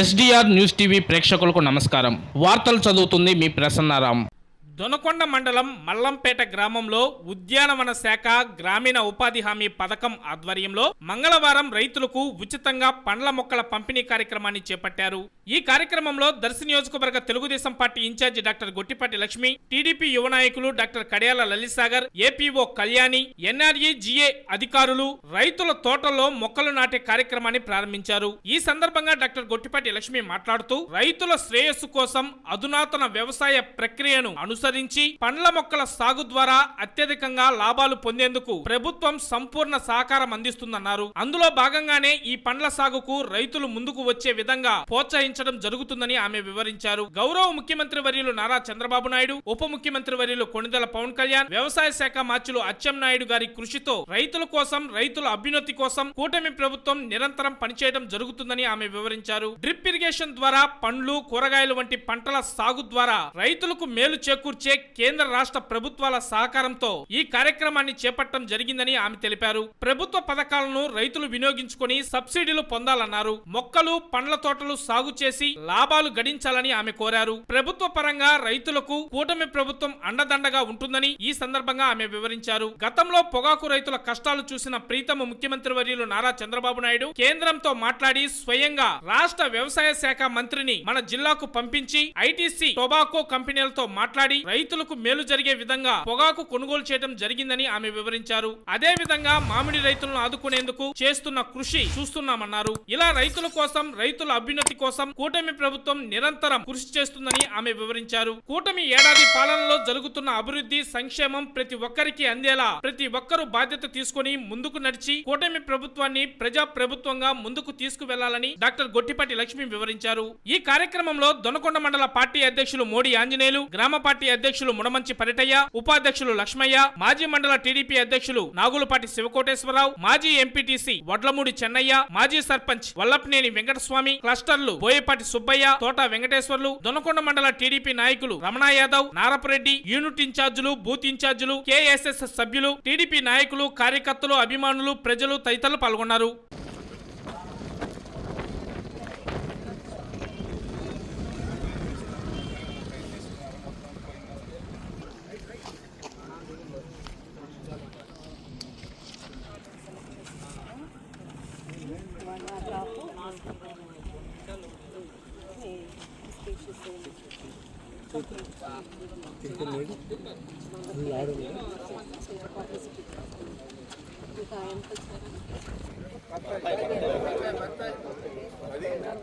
SDR news TV ప్రేక్షకులకు నమస్కారం. వార్తలు చదువుతుంది మీ ప్రసన్నారాం. దొనకొండ మండలం మల్లంపేట గ్రామంలో ఉద్యానవన శాఖ గ్రామీణ ఉపాధి హామీ పథకం ఆధ్వర్యంలో మంగళవారం రైతులకు ఉచితంగా పండ్ల మొక్కల పంపిణీ కార్యక్రమాన్ని చేపట్టారు. ఈ కార్యక్రమంలో దర్శి నియోజకవర్గ Telugu Desam party incharge doctor Gottipati Lakshmi TDP యువ నాయకులు doctor Kadiyala Lalisagar APO Kalyani NRE GA అధికారులు రైతుల తోటల్లో మొక్కలు నాటే కార్యక్రమాన్ని ప్రారంభించారు. ఈ సందర్భంగా డాక్టర్ గొట్టిపాటి లక్ష్మి మాట్లాడుతూ రైతుల శ్రేయస్సు కోసం అధునాతన వ్యవసాయ ప్రక్రియను అనుసరించి పండ్ల మొక్కల సాగు ద్వారా అత్యధికంగా లాభాలు పొందేందుకు ప్రభుత్వం సంపూర్ణ సహకారం అందిస్తుందన్నారు. అందులో భాగంగానే ఈ పండ్ల సాగుకు రైతులు ముందుకు వచ్చే విధంగా ప్రోత్సహించడం జరుగుతుందని ఆమె వివరించారు. గౌరవ ముఖ్యమంత్రి వర్యులు నారా చంద్రబాబు నాయుడు ఉప ముఖ్యమంత్రి వర్యులు కొణిదల పవన్ కళ్యాణ్ వ్యవసాయ శాఖ మార్చులు అచ్చెం నాయుడు గారి కృషితో రైతుల కోసం రైతుల అభ్యున్నతి కోసం కూటమి ప్రభుత్వం నిరంతరం పనిచేయడం జరుగుతుందని ఆమె వివరించారు. డ్రిప్ ఇరిగేషన్ ద్వారా పండ్లు కూరగాయలు వంటి పంటల సాగు ద్వారా రైతులకు మేలు చేకూర్చే కేంద్ర రాష్ట్ర ప్రభుత్వాల సహకారంతో ఈ కార్యక్రమాన్ని చేపట్టడం జరిగిందని ఆమె తెలిపారు. ప్రభుత్వ పథకాలను రైతులు వినియోగించుకొని సబ్సిడీలు పొందాలన్నారు. మొక్కలు పండ్ల తోటలు సాగు చేసి లాభాలు గడించాలని ఆమె కోరారు. ప్రభుత్వ పరంగా రైతులకు కూటమి ప్రభుత్వం అండదండగా ఉంటుందని ఈ సందర్భంగా ఆమె వివరించారు. గతంలో పొగాకు రైతుల కష్టాలు చూసిన ప్రీతమ ముఖ్యమంత్రి వర్యులు నారా చంద్రబాబు నాయుడు కేంద్రంతో మాట్లాడి స్వయంగా రాష్ట్ర వ్యవసాయ శాఖ మంత్రిని మన జిల్లాకు పంపించి ఐటీసీ టొబాకో కంపెనీలతో మాట్లాడి రైతులకు మేలు జరిగే విధంగా పొగాకు కొనుగోలు చేయడం జరిగిందని ఆమె వివరించారు. అదే విధంగా మామిడి రైతులను ఆదుకునేందుకు చేస్తున్న కృషి చూస్తున్నామన్నారు. ఇలా రైతుల కోసం రైతుల అభ్యున్నతి కోసం కూటమి ప్రభుత్వం నిరంతరం కృషి చేస్తుందని ఆమె వివరించారు. కూటమి ఏడాది పాలనలో జరుగుతున్న అభివృద్ధి సంక్షేమం ప్రతి ఒక్కరికి అందేలా ప్రతి ఒక్కరూ బాధ్యత తీసుకొని ముందుకు నడిచి కూటమి ప్రభుత్వాన్ని ప్రజా ప్రభుత్వంగా ముందుకు తీసుకువెళ్ళాలని డాక్టర్ గొట్టిపాటి లక్ష్మి వివరించారు. ఈ కార్యక్రమంలో దొనకొండ మండల పార్టీ అధ్యక్షులు మోడీ ఆంజనేయులు గ్రామ పార్టీ అధ్యక్షులు ముడమంచి పరిటయ్య ఉపాధ్యక్షులు లక్ష్మయ్య మాజీ మండల టీడీపీ అధ్యక్షులు నాగులపాటి శివకోటేశ్వరరావు మాజీ ఎంపీటీసీ వడ్లమూడి చెన్నయ్య మాజీ సర్పంచ్ వల్లపనేని వెంకటస్వామి క్లస్టర్లు బోయపాటి సుబ్బయ్య తోట వెంకటేశ్వర్లు దొనకొండ మండల టీడీపీ నాయకులు రమణ యాదవ్ నారపరెడ్డి యూనిట్ ఇన్ఛార్జీలు బూత్ ఇన్ఛార్జీలు కేఎస్ఎస్ సభ్యులు టీడీపీ నాయకులు కార్యకర్తలు అభిమానులు ప్రజలు తదితరులు పాల్గొన్నారు.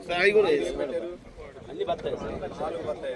సాయి కూడా అన్ని బత్తాయి సార్. బత్తాయి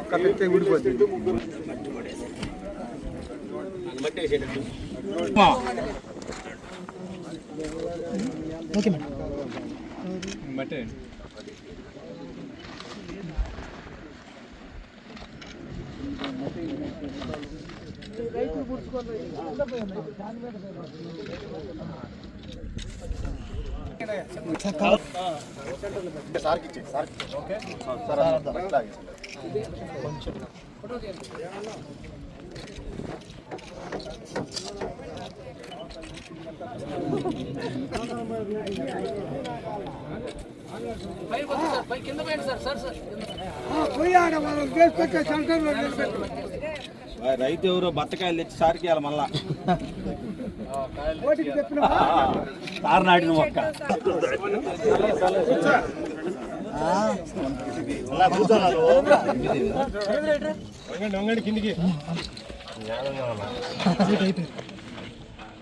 ఒక్క తెచ్చే ఊడిపోతుంది సార్కి ఇచ్చి సార్కి ఓకే సార్ అలాగే రైతు ఎవరో బత్తకాయలు తెచ్చి సారికి ఇవ్వాలి మళ్ళా. సార్ నాటిన మొక్క. కిందికి.